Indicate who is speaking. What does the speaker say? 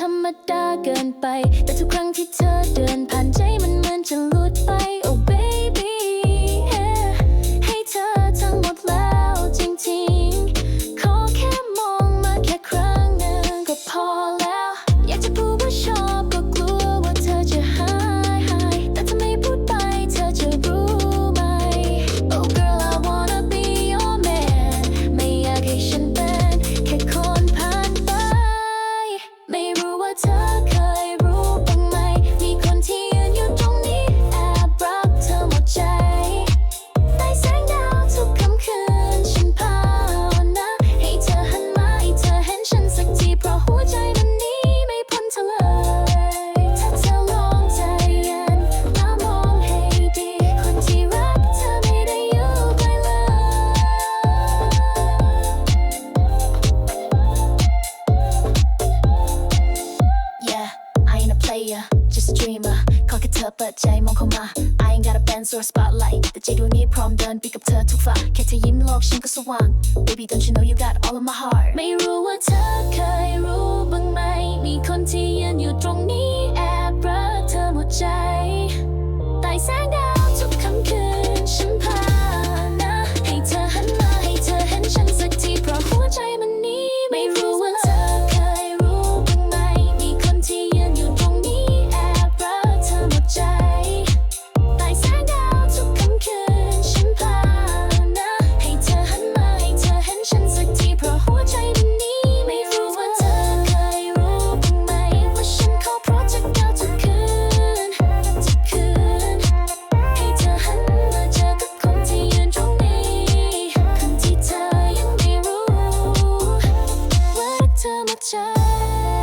Speaker 1: ธรรมดาเกินไป แต่ทุกครั้งที่เธอเดินผ่านใจมัน but jay mon i ain't got a band or spotlight the jay do need prom done pick up to tukfa kate yim log shinka so baby don't you know you got all of my heart? shine.